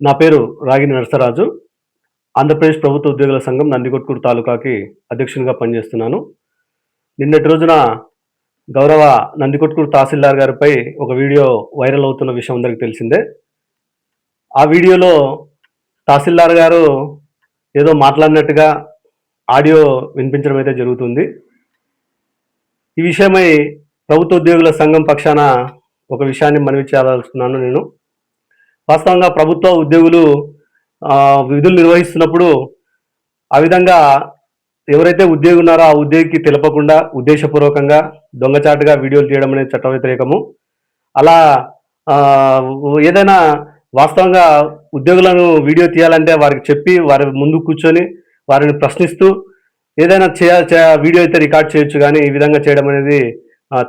నా పేరు రాగిని నరసరాజు. ఆంధ్రప్రదేశ్ ప్రభుత్వ ఉద్యోగుల సంఘం నందికొట్కూరు తాలూకాకి అధ్యక్షునిగా పనిచేస్తున్నాను. నిన్నటి రోజున గౌరవ నందికొట్కూరు తహసీల్దార్ గారిపై ఒక వీడియో వైరల్ అవుతున్న విషయం అందరికీ తెలిసిందే. ఆ వీడియోలో తహసీల్దార్ గారు ఏదో మాట్లాడినట్టుగా ఆడియో వినిపించడం అయితే జరుగుతుంది. ఈ విషయమై ప్రభుత్వ ఉద్యోగుల సంఘం పక్షాన ఒక విషయాన్ని మనవి చేయాలనుకున్నాను నేను. వాస్తవంగా ప్రభుత్వ ఉద్యోగులు విధులు నిర్వహిస్తున్నప్పుడు ఆ విధంగా ఎవరైతే ఉద్యోగి ఉన్నారో ఆ ఉద్యోగికి తెలపకుండా ఉద్దేశపూర్వకంగా దొంగచాటుగా వీడియోలు తీయడం అనేది చట్ట వ్యతిరేకము. అలా ఏదైనా వాస్తవంగా ఉద్యోగులను వీడియో తీయాలంటే వారికి చెప్పి వారి ముందు కూర్చొని వారిని ప్రశ్నిస్తూ ఏదైనా చేయ వీడియో అయితే రికార్డ్ చేయొచ్చు కానీ ఈ విధంగా చేయడం అనేది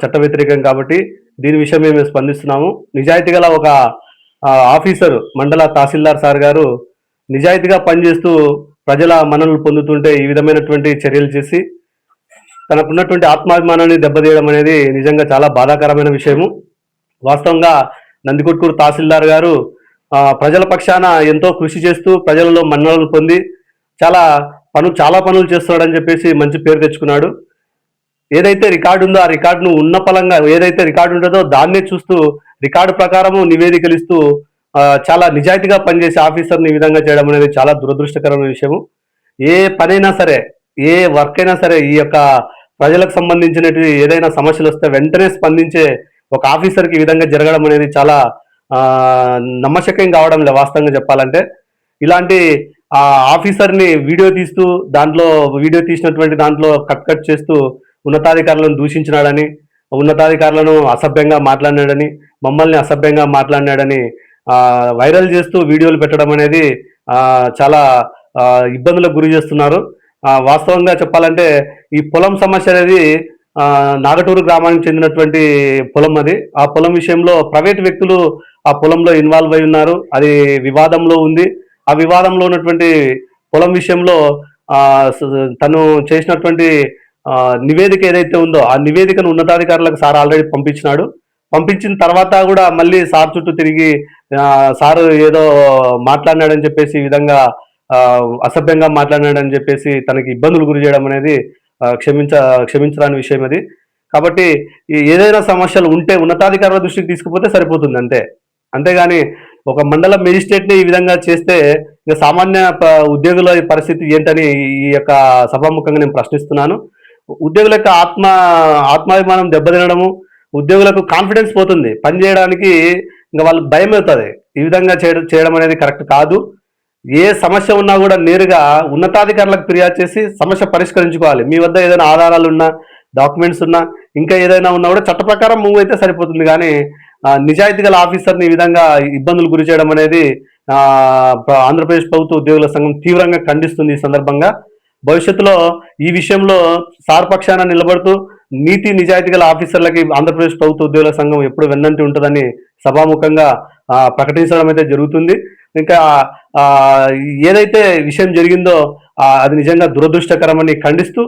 చట్ట వ్యతిరేకం కాబట్టి దీని విషయం మేము స్పందిస్తున్నాము. నిజాయితీ గల ఒక ఆఫీసర్ మండల తహసీల్దార్ సార్ గారు నిజాయితీగా పనిచేస్తూ ప్రజల మన్ననలు పొందుతుంటే ఈ విధమైనటువంటి చర్యలు చేసి తనకున్నటువంటి ఆత్మాభిమానాన్ని దెబ్బతీయడం అనేది నిజంగా చాలా బాధాకరమైన విషయము. వాస్తవంగా నందికొట్కూరు తహసీల్దార్ గారు ప్రజల పక్షాన ఎంతో కృషి చేస్తూ ప్రజలలో మన్ననలు పొంది చాలా పను చాలా పనులు చేస్తున్నాడని చెప్పేసి మంచి పేరు తెచ్చుకున్నాడు. ఏదైతే రికార్డు ఉందో ఆ రికార్డును ఉన్న పలంగా ఏదైతే రికార్డు ఉంటుందో దాన్నే చూస్తూ రికార్డు ప్రకారము నివేదికలు ఇస్తూ చాలా నిజాయితీగా పనిచేసే ఆఫీసర్ని ఈ విధంగా చేయడం అనేది చాలా దురదృష్టకరమైన విషయము. ఏ పనైనా సరే ఏ వర్క్ అయినా సరే ఈ యొక్క ప్రజలకు సంబంధించినటువంటి ఏదైనా సమస్యలు వస్తే వెంటనే స్పందించే ఒక ఆఫీసర్కి ఈ విధంగా జరగడం అనేది చాలా నమ్మశక్యం కావడం లే వాస్తవంగా చెప్పాలంటే. ఇలాంటి ఆ ఆఫీసర్ని వీడియో తీస్తూ దాంట్లో వీడియో తీసినటువంటి దాంట్లో కట్ కట్ చేస్తూ ఉన్నతాధికారులను దూషించినాడని ఉన్నతాధికారులను అసభ్యంగా మాట్లాడినాడని మమ్మల్ని అసభ్యంగా మాట్లాడినాడని వైరల్ చేస్తూ వీడియోలు పెట్టడం అనేది చాలా ఇబ్బందులకు గురి చేస్తున్నారు. వాస్తవంగా చెప్పాలంటే ఈ పొలం సమస్య అనేది నాగటూరు గ్రామానికి చెందినటువంటి పొలం అది. ఆ పొలం విషయంలో ప్రైవేట్ వ్యక్తులు ఆ పొలంలో ఇన్వాల్వ్ అయి ఉన్నారు. అది వివాదంలో ఉంది. ఆ వివాదంలో ఉన్నటువంటి పొలం విషయంలో తను చేసినటువంటి నివేదిక ఏదైతే ఉందో ఆ నివేదికను ఉన్నతాధికారులకు సార్ ఆల్రెడీ పంపించినాడు. పంపించిన తర్వాత కూడా మళ్ళీ సార్ చుట్టూ తిరిగి సార్ ఏదో మాట్లాడినాడని చెప్పేసి ఈ విధంగా అసభ్యంగా మాట్లాడినాడని చెప్పేసి తనకి ఇబ్బందులు గురి చేయడం అనేది క్షమించ క్షమించరాని విషయం అది. కాబట్టి ఈ ఏదైనా సమస్యలు ఉంటే ఉన్నతాధికారుల దృష్టికి తీసుకుపోతే సరిపోతుంది అంతే. అంతేగాని ఒక మండల మెజిస్ట్రేట్ని ఈ విధంగా చేస్తే ఇంకా సామాన్య ప- ఉద్యోగుల పరిస్థితి ఏంటని ఈ యొక్క సభాముఖంగా నేను ప్రశ్నిస్తున్నాను. ఉద్యోగులకు ఆత్మ ఆత్మాభిమానం దెబ్బతినడము ఉద్యోగులకు కాన్ఫిడెన్స్ పోతుంది. పని చేయడానికి ఇంకా వాళ్ళు భయం అవుతుంది. ఈ విధంగా చేయడం చేయడం అనేది కరెక్ట్ కాదు. ఏ సమస్య ఉన్నా కూడా నేరుగా ఉన్నతాధికారులకు ఫిర్యాదు చేసి సమస్య పరిష్కరించుకోవాలి. మీ వద్ద ఏదైనా ఆధారాలు ఉన్నా డాక్యుమెంట్స్ ఉన్నా ఇంకా ఏదైనా ఉన్నా కూడా చట్ట ప్రకారం మూవ్ అయితే సరిపోతుంది. కానీ నిజాయితీ గల ఆఫీసర్ని ఈ విధంగా ఇబ్బందులు గురి చేయడం అనేది ఆంధ్రప్రదేశ్ ప్రభుత్వ ఉద్యోగుల సంఘం తీవ్రంగా ఖండిస్తుంది ఈ సందర్భంగా. భవిష్యత్తులో ఈ విషయంలో సార్ పక్షాన నిలబడుతూ నీతి నిజాయితీ గల ఆఫీసర్లకి ఆంధ్రప్రదేశ్ ప్రభుత్వ ఉద్యోగుల సంఘం ఎప్పుడు వెన్నంటి ఉంటుందని సభాముఖంగా ప్రకటించడం అయితే జరుగుతుంది. ఇంకా ఏదైతే విషయం జరిగిందో అది నిజంగా దురదృష్టకరమని ఖండిస్తూ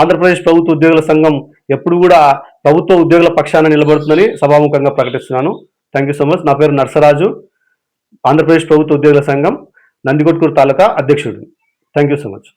ఆంధ్రప్రదేశ్ ప్రభుత్వ ఉద్యోగుల సంఘం ఎప్పుడు కూడా ప్రభుత్వ ఉద్యోగుల పక్షాన నిలబడుతుందని సభాముఖంగా ప్రకటిస్తున్నాను. థ్యాంక్ యూ సో మచ్ నా పేరు నర్సరాజు. ఆంధ్రప్రదేశ్ ప్రభుత్వ ఉద్యోగుల సంఘం నందికొట్కూరు తాలూకా అధ్యక్షుడు. Thank you so much